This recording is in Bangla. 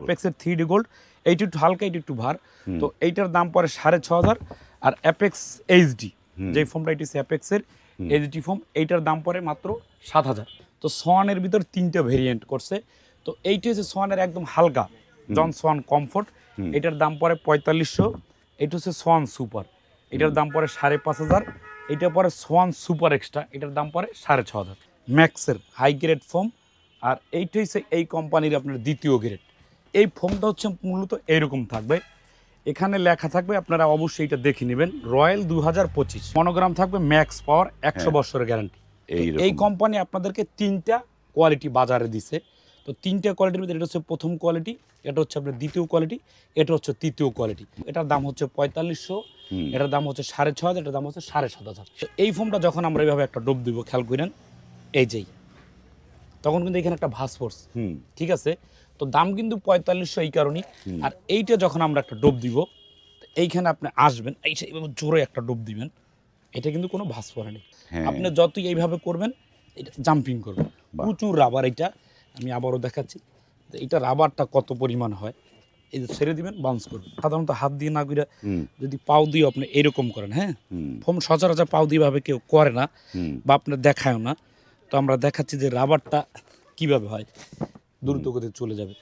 অ্যাপেক্সের থ্রি ডি গোল্ড এইটি একটু হালকা এইটি একটু ভার। তো এইটার দাম পরে সাড়ে ছ হাজার। আর অ্যাপেক্স এইচডি যে ফোমটা এটি অ্যাপেক্সের এইচডি ফোম এইটার দাম পরে মাত্র সাত হাজার। তো সোয়ানের ভিতর তিনটা ভেরিয়েন্ট করছে। তো এইটি হচ্ছে সোয়ানের একদম হালকা। জন সোয়ান কমফোর্ট এটার দাম পরে পঁয়তাল্লিশশো। এটা হচ্ছে সোয়ান সুপার এটার দাম পরে সাড়ে পাঁচ হাজার। এটা পরে সোয়ান সুপার এক্সট্রা এটার দাম পরে সাড়ে ছ হাজার। ম্যাক্সের হাই গ্রেড ফোম আর এইটা হচ্ছে এই কোম্পানির আপনার দ্বিতীয় গ্রেড এই ফোমটা হচ্ছে মূলত এইরকম থাকবে। এখানে লেখা থাকবে আপনারা অবশ্যই এটা দেখে নেবেন রয়্যাল দু হাজার পঁচিশ। মনোগ্রাম থাকবে ম্যাক্স পাওয়ার একশো হ্যাঁ। বছরের গ্যারান্টি। এই কোম্পানি আপনাদেরকে তিনটা কোয়ালিটি বাজারে দিছে। তো তিনটা কোয়ালিটির ভিতরে এটা হচ্ছে প্রথম কোয়ালিটি এটা হচ্ছে আপনার দ্বিতীয় কোয়ালিটি এটা হচ্ছে তৃতীয় কোয়ালিটি এটার দাম হচ্ছে পঁয়তাল্লিশশো এটার দাম হচ্ছে সাড়ে ছ হাজার এটার দাম হচ্ছে সাড়ে সাত হাজার। এই ফোনটা যখন আমরা এইভাবে একটা ডোব দিব খেয়াল করেন এই যেই তখন কিন্তু এখানে একটা ভাস হুম। ঠিক আছে? তো দাম কিন্তু পঁয়তাল্লিশশো এই কারণেই। আর এইটা যখন আমরা একটা ডোব দিব এইখানে আপনি আসবেন এই এইভাবে জোরে একটা ডোব দিবেন এটা কিন্তু কোনো ভাস পড়ে নেই হ্যাঁ। আপনি যতই এইভাবে করবেন এটা জাম্পিং করবে বাহ। প্রচুর রাবার এটা আমি আবারও দেখাচ্ছি। এটা রাবারটা কত পরিমাণ হয় এই যে ছেড়ে দিবেন বাউন্স করবে সাধারণত হাত দিয়ে না করে যদি পাও দিয়ে আপনি এরকম করেন হ্যাঁ? ফোম সচরাচর পাও দিয়ে ভাবে কেউ করে না বা আপনার দেখায়ও না। তো আমরা দেখাচ্ছি যে রাবারটা কীভাবে হয়। দ্রুত গতিতে চলে যাবে।